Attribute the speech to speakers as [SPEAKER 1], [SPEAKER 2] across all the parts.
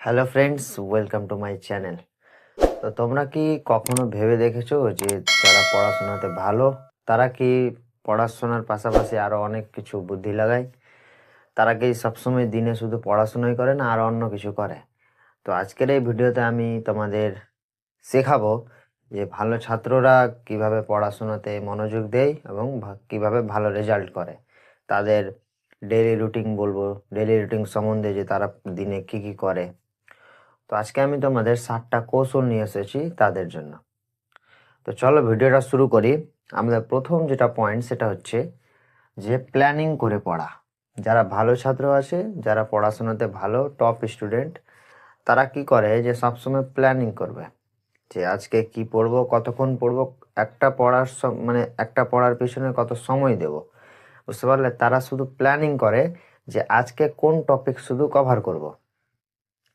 [SPEAKER 1] Hello friends welcome to my channel তো তোমরা কি কখনো ভেবে দেখেছ যে যারা পড়াশোনাতে ভালো, তারা কি পড়াশোনার পাশাপাশি আরও অনেক কিছু বুদ্ধি লাগায়? তারা কি সবসময় দিনে শুধু পড়াশোনাই করে না, আর অন্য কিছু করে? তো আজকের এই ভিডিওতে আমি তোমাদের শেখাবো যে ভালো ছাত্ররা কীভাবে পড়াশোনাতে মনোযোগ দেয় এবং কীভাবে ভালো রেজাল্ট করে। তাদের ডেইলি রুটিন বলব ডেলি রুটিন সম্বন্ধে যে তারা দিনে কি কি করে। তো আজকে আমি তোমাদের সাতটা কৌশল নিয়ে এসেছি তাদের জন্য। তো চলো ভিডিওটা শুরু করি। আমাদের প্রথম যেটা পয়েন্ট সেটা হচ্ছে যে প্ল্যানিং করে পড়া। যারা ভালো ছাত্র আছে, যারা পড়াশোনাতে ভালো টপ স্টুডেন্ট তারা কি করে যে সবসময় প্ল্যানিং করবে। যে আজকে কি পড়ব, কতক্ষণ পড়ব, একটা পড়ার মানে একটা পড়ার পিছনে কত সময় দেব? বুঝতে পারলে? তারা শুধু প্ল্যানিং করে যে আজকে কোন টপিক শুধু কভার করব।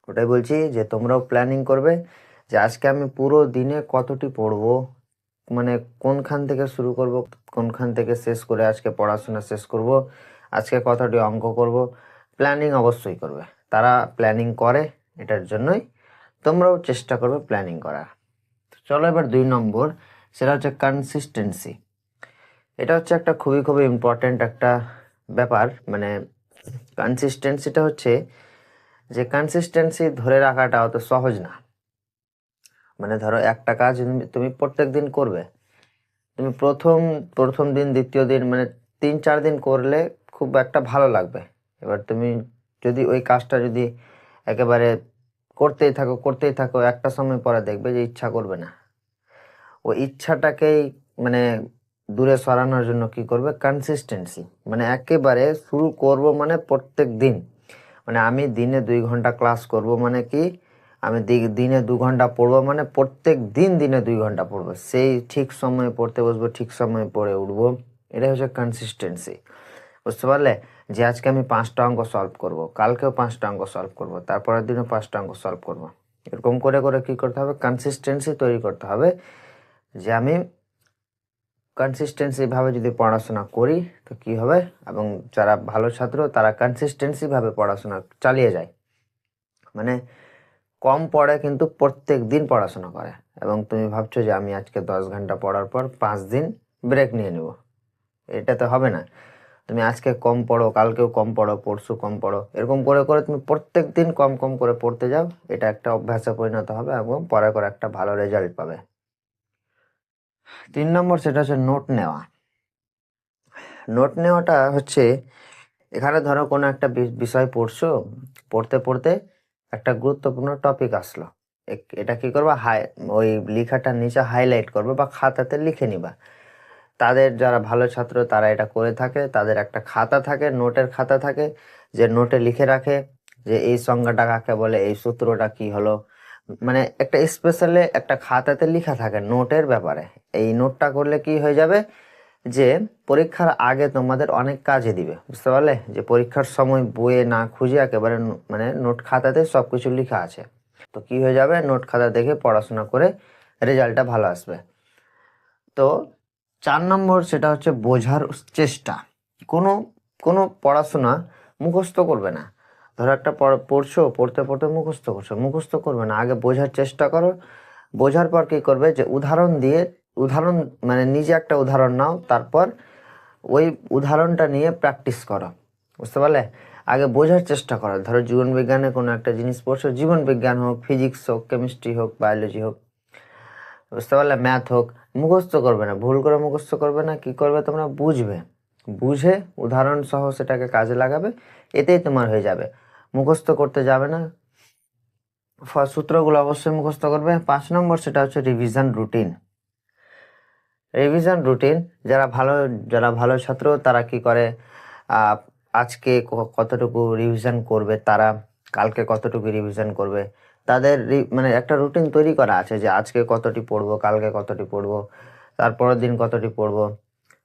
[SPEAKER 1] ওটাই বলছি যে তোমরাও প্ল্যানিং করবে যে আজকে আমি পুরো দিনে কতটি পড়ব মানে কোনখান থেকে শুরু করব, কোনখান থেকে শেষ করে আজকে পড়াশোনা শেষ করব, আজকে কতটি অঙ্ক করব প্ল্যানিং অবশ্যই করবে। তারা প্ল্যানিং করে, এটার জন্যই তোমরাও চেষ্টা করবে প্ল্যানিং করার। চলো এবার দুই নম্বর, সেটা হচ্ছে কনসিস্টেন্সি এটা হচ্ছে একটা খুবই খুবই ইম্পর্ট্যান্ট একটা ব্যাপার মানে কনসিস্টেন্সিটা হচ্ছে যে কনসিস্টেন্সি ধরে রাখাটা অত সহজ না। মানে ধরো একটা কাজ তুমি- প্রত্যেক দিন করবে। তুমি প্রথম প্রথম দিন, দ্বিতীয় দিন মানে তিন, চার দিন করলে খুব একটা ভালো লাগবে। এবার তুমি যদি ওই কাজটা যদি একেবারে করতেই থাকো করতেই থাকো, একটা সময় পরে দেখবে যে ইচ্ছা করবে না। ওই ইচ্ছাটাকেই মানে দূরে সরানোর জন্য কি করবে? কনসিস্টেন্সি মানে একেবারে শুরু করব মানে প্রত্যেক দিন। মানে আমি দিনে দুই ঘণ্টা ক্লাস করব মানে কি, আমি দিনে দু ঘণ্টা পড়ব মানে প্রত্যেক দিন দিনে দুই ঘণ্টা পড়ব। সেই ঠিক সময়ে পড়তে বসবো, ঠিক সময়ে পড়ে উঠবো। এটাই হচ্ছে কনসিস্টেন্সি বুঝতে পারলে? যে আজকে আমি পাঁচটা অঙ্ক সলভ করব, কালকেও পাঁচটা অঙ্ক সলভ করব, তারপরের দিনও পাঁচটা অঙ্ক সলভ করব। এরকম করে করে কি করতে হবে? কনসিস্টেন্সি তৈরি করতে হবে। যে আমি কনসিস্টেন্সি ভাবে যদি পড়াশোনা করি, তো কি হবে? এবং যারা ভালো ছাত্র, তারা কনসিস্টেন্সি ভাবে পড়াশোনা চালিয়ে যায়। মানে কম পড়ে কিন্তু প্রত্যেক দিন পড়াশোনা করে। এবং তুমি ভাবছ যে আমি আজকে দশ ঘণ্টা পড়ার পর পাঁচ দিন ব্রেক নিয়ে নেব। এটা তো হবে না। তুমি আজকে কম পড়ো, কালকেও কম পড়ো পরশু কম পড়ো। এরকম করে করে তুমি প্রত্যেক দিন কম কম করে পড়তে যাও। এটা একটা অভ্যাসে পরিণত হবে এবং পরে করে একটা ভালো রেজাল্ট পাবে। তিন নম্বর সেটা হচ্ছে নোট নেওয়া। নোট নেওয়াটা হচ্ছে, এখানে ধরো কোনো একটা বিষয় পড়ছো, পড়তে পড়তে একটা গুরুত্বপূর্ণ টপিক আসলো। এটা কি করবা? হাই, ওই লেখাটা নিচে হাইলাইট করবে বা খাতাতে লিখে নিবা। তাদের যারা ভালো ছাত্র, তারা এটা করে থাকে, তাদের একটা খাতা থাকে, নোটের খাতা থাকে, যে নোটে লিখে রাখে, যে এই সংজ্ঞাটা কাকে বলে, এই সূত্রটা কি হলো মানে একটা স্পেশালি একটা খাতাতে লেখা থাকে নোটের ব্যাপারে। এই নোটটা করলে কি হয়ে যাবে যে পরীক্ষার আগে তোমাদের অনেক কাজে দিবে, বুঝতে পারলে? যে পরীক্ষার সময় বইয়ে না খুঁজে একেবারে মানে নোট খাতাতে সব কিছু লেখা আছে। তো কি হয়ে যাবে? নোট খাতা দেখে পড়াশোনা করে রেজাল্টটা ভালো আসবে। তো চার নম্বর সেটা হচ্ছে বোঝার চেষ্টা। কোনো কোনো পড়াশোনা মুখস্থ করবে না। ধরো একটা পড়- পড়ছো, পড়তে পড়তে মুখস্থ করছ। মুখস্থ করবে না, আগে বোঝার চেষ্টা করো। বোঝার পর কি করবে যে উদাহরণ দিয়ে, উদাহরণ মানে নিজে একটা উদাহরণ নাও, তারপর ওই উদাহরণটা নিয়ে প্র্যাকটিস করো। বুঝতে পারলে? আগে বোঝার চেষ্টা করো। ধরো জীবন বিজ্ঞানে কোনো একটা জিনিস পড়ছো, জীবন বিজ্ঞান হোক ফিজিক্স হোক কেমিস্ট্রি হোক বায়োলজি হোক, বুঝতে পারলে? ম্যাথ হোক, মুখস্থ করবে না। ভুল করে মুখস্থ করবে না, কি করবে তোমরা? বুঝবে। বুঝে উদাহরণ সহ সেটাকে কাজে লাগাবে, এতেই তোমার হয়ে যাবে। মুখস্থ করতে যাবে না। সূত্রগুলো অবশ্যই মুখস্থ করবে। পাঁচ নম্বর সেটা হচ্ছে রিভিশন রুটিন রিভিশন রুটিন যারা ভালো যারা ভালো ছাত্র, তারা কি করে? আজকে কতটুকু রিভিশন করবে তারা? কালকে কতটুকু রিভিশন করবে? তাদের মানে একটা রুটিন তৈরি করা আছে যে আজকে কতটি পড়ব, কালকে কতটি পড়ব, তারপরের দিন কতটি পড়ব।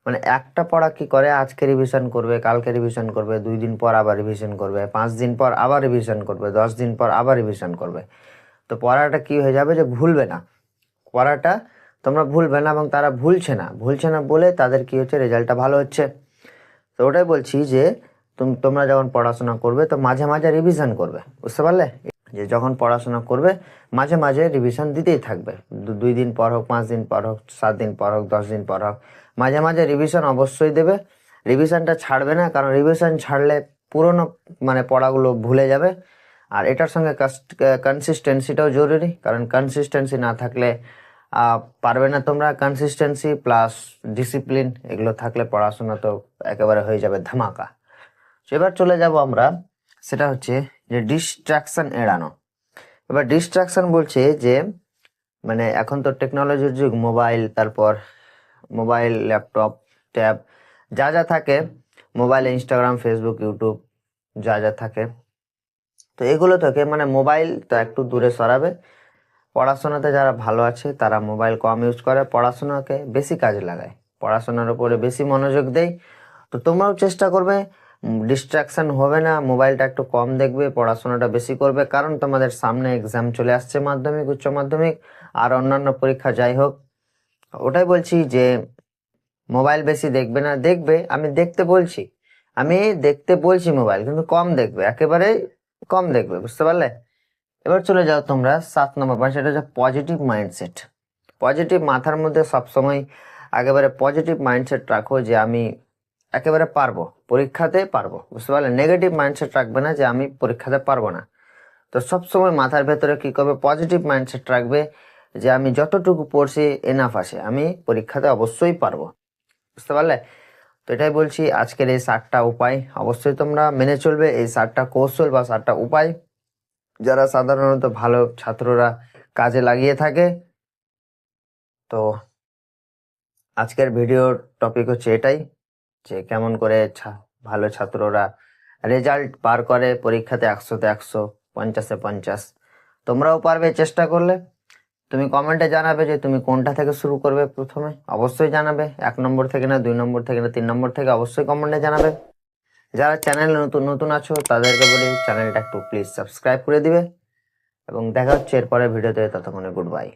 [SPEAKER 1] মানে একটা পড়া কি করে? আজকে রিভিশন করবে, কালকে রিভিশন করবে, দুই দিন পর আবার রিভিশন করবে, পাঁচ দিন পর আবার রিভিশন করবে, দশ দিন পর আবার রিভিশন করবে। তো পড়াটা কি হয়ে যাবে যে ভুলবে না? পড়াটা তোমরা ভুলবে না এবং তারা ভুলছে না। ভুলছে না বলে তাদের কি হচ্ছে? রেজাল্টটা ভালো হচ্ছে। তো ওটাই বলছি যে, তুমি, তোমরা যখন পড়াশোনা করবে তো মাঝে মাঝে রিভিশন করবে। বুঝতে পারলে? যে যখন পড়াশোনা করবে, মাঝে মাঝে রিভিশন দিতেই থাকবে। দুই দিন পর হোক, পাঁচ দিন পর হোক, সাত দিন পর হোক, দশ দিন পর হোক। মাঝে মাঝে রিভিশন অবশ্যই দেবে। রিভিশনটা ছাড়বে না, কারণ রিভিশন ছাড়লে পুরনো মানে পড়াগুলো ভুলে যাবে। আর এটার সঙ্গে কনসিস্টেন্সিটাও জরুরি, কারণ কনসিস্টেন্সি না থাকলে পারবে না তোমরা। কনসিস্টেন্সি প্লাস ডিসিপ্লিন এগুলো থাকলে পড়াশোনা তো একেবারে হয়ে যাবে ধামাকা। এবার চলে যাব আমরা, সেটা হচ্ছে যে ডিস্ট্রাকশন এড়ানো। এবার ডিস্ট্রাকশন বলছে যে মানে এখন তো টেকনোলজির যুগ মোবাইল তারপর মোবাইল, ল্যাপটপ, ট্যাব, যা যা থাকে, মোবাইলে, ইনস্টাগ্রাম, ফেসবুক, ইউটিউব, যা যা থাকে। তো এগুলো থেকে মানে মোবাইল তো একটু দূরে সরাবে। পড়াশোনাতে যারা ভালো আছে, তারা মোবাইল কম ইউজ করে। পড়াশোনাকে বেশি কাজে লাগায়। পড়াশোনার উপরে বেশি মনোযোগ দেয়। তো তোমরাও চেষ্টা করবে ডিস্ট্রাকশন হবে না। মোবাইলটা একটু কম দেখবে, পড়াশোনাটা বেশি করবে। কারণ তোমাদের সামনে এক্সাম চলে আসছে মাধ্যমিক, উচ্চ মাধ্যমিক, আর অন্যান্য পরীক্ষা যাই হোক ওটাই বলছি যে মোবাইল বেশি দেখবে না, দেখবে, আমি দেখতে বলছি। আমি দেখতে বলছি মোবাইল, কিন্তু কম দেখবে, একেবারে কম দেখবে, বুঝতে পারলে? এবার চলে যাও তোমরা সাত নম্বর পয়েন্ট সেটা হচ্ছে পজিটিভ মাইন্ডসেট পজিটিভ মাথার মধ্যে সবসময় একেবারে পজিটিভ মাইন্ডসেট রাখো যে আমি একেবারে পারব, পরীক্ষাতে পারব, বুঝতে পারলে? নেগেটিভ মাইন্ডসেট রাখবে না যে আমি পরীক্ষাতে পারব না। তো সবসময় মাথার ভেতরে কি করবে? পজিটিভ মাইন্ডসেট রাখবে যে আমি যতটুকু পড়ছি এনাফ আছে। আমি পরীক্ষাতে অবশ্যই পারব। বুঝতে পারলে? তো এটাই বলছি, আজকের এই সাতটা উপায়। অবশ্যই তোমরা মেনে চলবে এই সাতটা কৌশল বা সাতটা উপায়। যারা সাধারণত ভালো ছাত্ররা কাজে লাগিয়ে থাকে, তো আজকের ভিডিওর টপিক হচ্ছে এটাই, যে কেমন করে ভালো ছাত্ররা রেজাল্ট পার করে পরীক্ষাতে একশোতে একশো, পঞ্চাশে পঞ্চাশ। তোমরাও পারবে চেষ্টা করলে। তুমি কমেন্টে জানাবে যে তুমি কোনটা থেকে শুরু করবে প্রথমে। অবশ্যই জানাবে, এক নম্বর থেকে না, দুই নম্বর থেকে না, তিন নম্বর থেকে অবশ্যই কমেন্টে জানাবে। যারা চ্যানেলে নতুন নতুন আছো, তাদেরকে বলি চ্যানেলটা একটু প্লিজ সাবস্ক্রাইব করে দিবে। এবং দেখা হচ্ছে এরপরের ভিডিওতে, ততক্ষণে গুড বাই